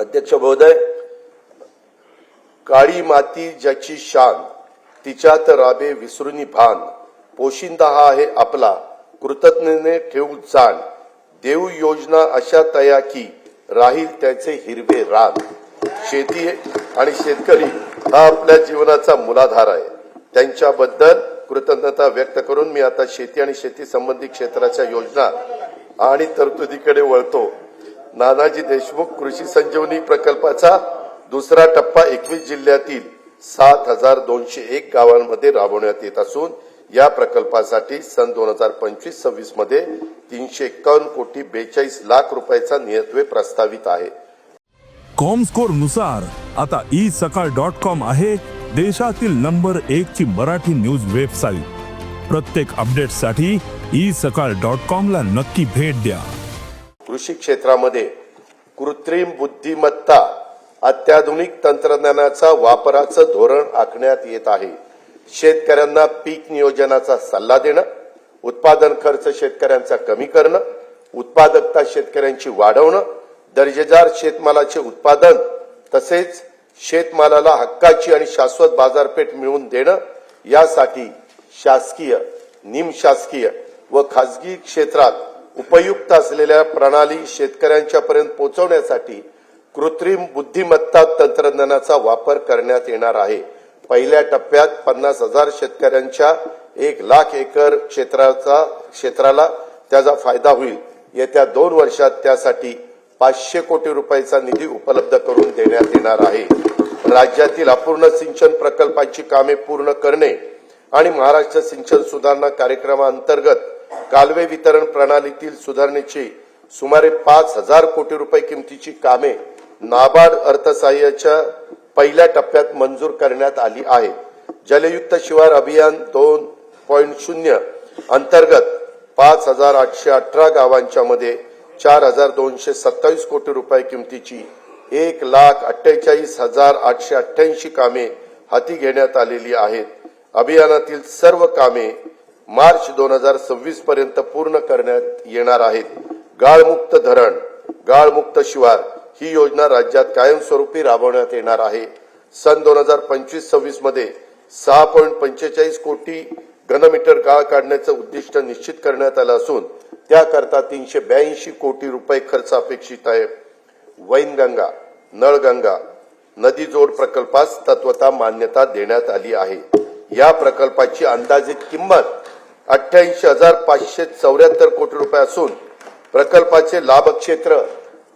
अध्यक्ष महोदय काळी माती ज्याची शान तिच्यात राबे विसरुनी भान. पोशिंदा हा आहे आपला कृतज्ञने ठेवू जाण. देऊ योजना अशा तया की राहील त्याचे हिरवे रान. शेती आणि शेतकरी हा आपल्या जीवनाचा मुलाधार आहे. त्यांच्याबद्दल कृतज्ञता व्यक्त करून मी आता शेती आणि शेती संबंधित क्षेत्राच्या योजना आणि तरतुदीकडे वळतो. नानाजी देशमुख कृषी संजीवनी प्रकल्पाचा दुसरा टप्पा एकवीस जिल्ह्यातील सात हजार दोनशे एक गावांमध्ये राबवण्यात येत असून या प्रकल्पासाठी सन दोन हजार पंचवीस सव्वीसमध्ये तीनशे एक्कावन्न कोटी बेचाळीस लाख रुपयाचा नियत्वे प्रस्तावित आहे. कॉमस्कोरनुसार आता ई सकाळ डॉट कॉम आहे देशातील नंबर एक ची मराठी न्यूज वेबसाईट. प्रत्येक अपडेटसाठी ई सकाळ डॉट कॉम ला नक्की भेट द्या. कृषी क्षेत्रामध्ये कृत्रिम बुद्धिमत्ता अत्याधुनिक तंत्रज्ञानाचा वापराचं धोरण आखण्यात येत आहे. शेतकऱ्यांना पीक नियोजनाचा सल्ला देणं उत्पादन खर्च शेतकऱ्यांचा कमी करणं उत्पादकता शेतकऱ्यांची वाढवणं दर्जेदार शेतमालाचे उत्पादन तसेच शेतमालाला हक्काची आणि शाश्वत बाजारपेठ मिळवून देणं यासाठी शासकीय निमशासकीय व खासगी क्षेत्रात उपयुक्त असलेल्या प्रणाली शेतकऱ्यांच्या पर्यंत पोहोचवण्यासाठी कृत्रिम बुद्धिमत्ता तंत्रज्ञानाचा वापर करण्यात येणार आहे. पहिल्या टप्प्यात पन्नास हजार शेतकऱ्यांच्या एक लाख एकर क्षेत्राचा क्षेत्राला त्याचा फायदा होईल. येत्या दोन वर्षात त्यासाठी पाचशे कोटी रुपयाचा निधी उपलब्ध करून देण्यात येणार आहे. राज्यातील अपूर्ण सिंचन प्रकल्पांची कामे पूर्ण करणे आणि महाराष्ट्र सिंचन सुधारणा कार्यक्रमाअंतर्गत कालवे वितरण प्रणालीतील सुधारणेची सुमारे पाच हजार कोटी रुपये किमतीची कामे नाबार्ड अर्थसहाय्याच्या पहिल्या टप्प्यात मंजूर करण्यात आली आहे जलयुक्त शिवार अभियान दोन पॉईंट शून्य अंतर्गत पाच हजार आठशे अठरा गावांच्या मध्ये चार हजार दोनशे सत्तावीस कोटी रुपये किमतीची एक लाख अठ्ठेचाळीस हजार आठशे अठ्ठ्याऐंशी कामे हाती घेण्यात आलेली आहेत. अभियानातील सर्व कामे मार्च दोन हजार सव्वीस पर्यंत पूर्ण करण्यात येणार आहेत. गाळमुक्त धरण गाळमुक्त शिवार ही योजना राज्यात कायमस्वरूपी राबवण्यात येणार आहे. सन दोन हजार पंचवीस सव्वीसमध्ये सहा पॉईंट पंचेचाळीस कोटी घनमीटर गाळ काढण्याचं उद्दिष्ट निश्चित करण्यात आलं असून त्याकरता तीनशे ब्याऐंशी कोटी रुपये खर्च अपेक्षित आहे. वैनगंगा नळगंगा नदी जोड प्रकल्पास तत्वता मान्यता देण्यात आली आहे. या प्रकल्पाची अंदाजित किंमत अठ्ठ्याऐंशी हजार पाचशे चौऱ्याहत्तर कोटी रुपये असून प्रकल्पाचे लाभक्षेत्र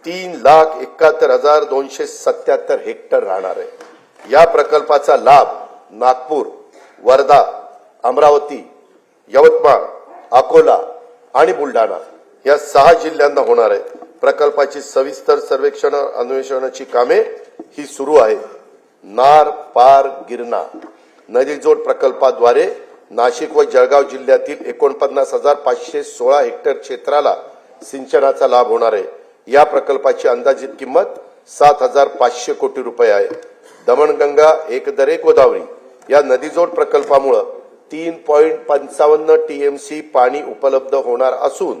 तीन लाख एकाहत्तर हजार दोनशे सत्याहत्तर हेक्टर राहणार आहे. या प्रकल्पाचा लाभ नागपूर वर्धा अमरावती यवतमाळ अकोला आणि बुलढाणा या सहा जिल्ह्यांना होणार आहे. प्रकल्पाची सविस्तर सर्वेक्षण अन्वेषणाची कामे ही सुरू आहेत. नार पार गिरणा नदीजोड प्रकल्पाद्वारे नाशिक व जळगाव जिल्ह्यातील एकोणपन्नास हजार पाचशे सोळा हेक्टर क्षेत्राला सिंचनाचा लाभ होणार आहे. या प्रकल्पाची अंदाजित किंमत सात हजार पाचशे कोटी रुपये आहे. दमणगंगा एकदरे गोदावरी या नदीजोड प्रकल्पामुळं तीन पॉईंट पंचावन्न टीएमसी पाणी उपलब्ध होणार असून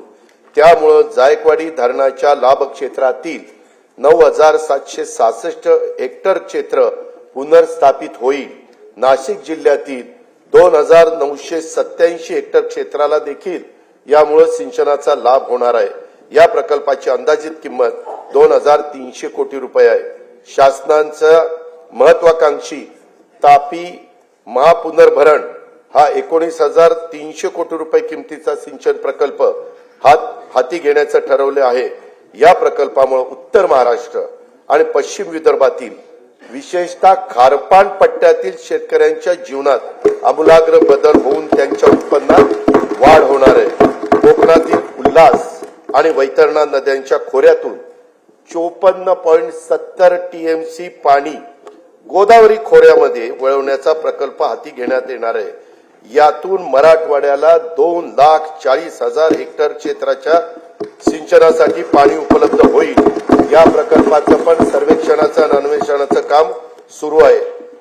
त्यामुळं जायकवाडी धरणाच्या लाभ क्षेत्रातील नऊ हजार सातशे सहासष्ट हेक्टर क्षेत्र पुनर्स्थापित होईल. नाशिक जिल्ह्यातील दोन हजार नऊशे सत्याऐंशी हेक्टर क्षेत्राला देखील यामुळे सिंचनाचा लाभ होणार आहे. या प्रकल्पाची अंदाजित किंमत दोन हजार तीनशे कोटी रुपये आहे. शासनाचा महत्वाकांक्षी तापी महापुनर्भरण हा एकोणीस हजार तीनशे कोटी रुपये किमतीचा सिंचन प्रकल्प हात हाती घेण्याचं ठरवले आहे. या प्रकल्पामुळे उत्तर महाराष्ट्र आणि पश्चिम विदर्भातील विशेषतः खारपान पट्ट्यातील शेतकऱ्यांच्या जीवनात आमूलाग्र बदल होऊन त्यांच्या उत्पन्नात वाढ होणार आहे. कोकणातील उल्हास आणि वैतरणा नद्यांच्या खोऱ्यातून चोपन्न पॉईंट सत्तर टीएमसी पाणी गोदावरी खोऱ्यामध्ये वळवण्याचा प्रकल्प हाती घेण्यात येणार आहे. यातून मराठवाड्याला दोन लाख चाळीस हजार हेक्टर क्षेत्राच्या सिंचनासाठी पाणी उपलब्ध होईल. या प्रकल्पाचं पण सर्वेक्षणाचं आणि अन्वेषणाचं काम सुरू आहे.